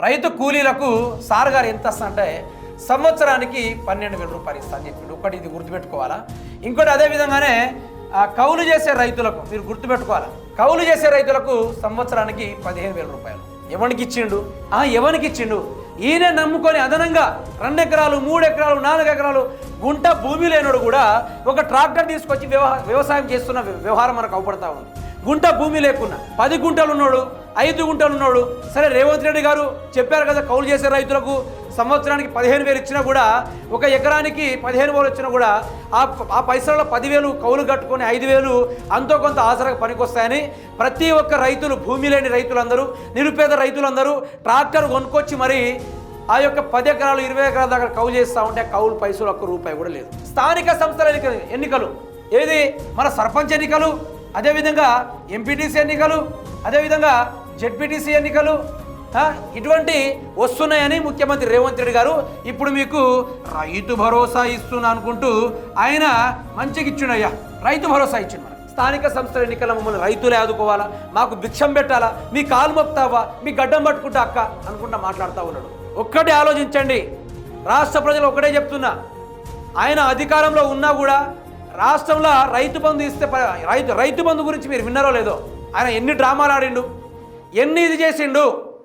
రైతు కూలీలకు సార్ గారు ఎంత అంటే సంవత్సరానికి పన్నెండు వేల రూపాయలు ఇస్తా అని చెప్పిండు. ఒకటి ఇది గుర్తుపెట్టుకోవాలా? ఇంకోటి అదే విధంగానే కౌలు చేసే రైతులకు మీరు గుర్తుపెట్టుకోవాలా? కౌలు చేసే రైతులకు సంవత్సరానికి పదిహేను వేల రూపాయలు. ఎవరికి ఇచ్చిండు? ఆ ఎవరికి ఇచ్చిండు? ఈయన నమ్ముకొని అదనంగా రెండు ఎకరాలు మూడు ఎకరాలు నాలుగు ఎకరాలు గుంట భూమి లేనోడు కూడా ఒక ట్రాక్టర్ తీసుకొచ్చి వ్యవహా- వ్యవసాయం చేస్తున్న వ్యవహారం మనకు అవపడతా ఉంది. గుంట భూమి లేకున్నా పది గుంటలు ఉన్నాడు ఐదు గుంటలు ఉన్నాడు. సరే రేవంత్ రెడ్డి గారు చెప్పారు కదా కౌలు చేసే రైతులకు సంవత్సరానికి పదిహేను వేలు ఇచ్చినా కూడా ఒక ఎకరానికి పదిహేను వేలు ఇచ్చినా కూడా ఆ ఆ పైసలలో పదివేలు కౌలు కట్టుకొని ఐదు వేలు అంతో కొంత ఆసరకు పనికొస్తాయని ప్రతి ఒక్క రైతులు భూమి లేని రైతులందరూ నిరుపేద రైతులందరూ ట్రాక్టర్ కొనుక్కొచ్చి మరి ఆ యొక్క పది ఎకరాలు ఇరవై ఎకరాల దగ్గర కౌలు చేస్తూ ఉంటే కౌలు పైసలు ఒక్క రూపాయి కూడా లేదు. స్థానిక సంస్థల ఎన్నికలు ఎన్నికలు. ఏది? మన సర్పంచ్ ఎన్నికలు అదేవిధంగా ఎంపీటీసీ ఎన్నికలు అదేవిధంగా జెడ్పీటీసీ ఎన్నికలు ఇటువంటి వస్తున్నాయని ముఖ్యమంత్రి రేవంత్ రెడ్డి గారు ఇప్పుడు మీకు రైతు భరోసా ఇస్తున్నా అనుకుంటూ ఆయన మంచిగా ఇచ్చిండయ్యా రైతు భరోసా ఇచ్చిండు స్థానిక సంస్థల ఎన్నికల మమ్మల్ని రైతులే ఆదుకోవాలా? మాకు భిక్షం పెట్టాలా? మీ కాలు మొక్తావా మీ గడ్డం పట్టుకుంటా అక్క అనుకుంటా మాట్లాడుతూ ఉన్నాడు. ఒక్కటి ఆలోచించండి. రాష్ట్ర ప్రజలు ఒకటే చెప్తున్నా. ఆయన అధికారంలో ఉన్నా కూడా రాష్ట్రంలో రైతు బంధు ఇస్తే రైతు రైతు బంధు గురించి మీరు విన్నారో లేదో ఆయన ఎన్ని డ్రామాలు ఆడిండు? ఎన్ని ఇది చేసిండు?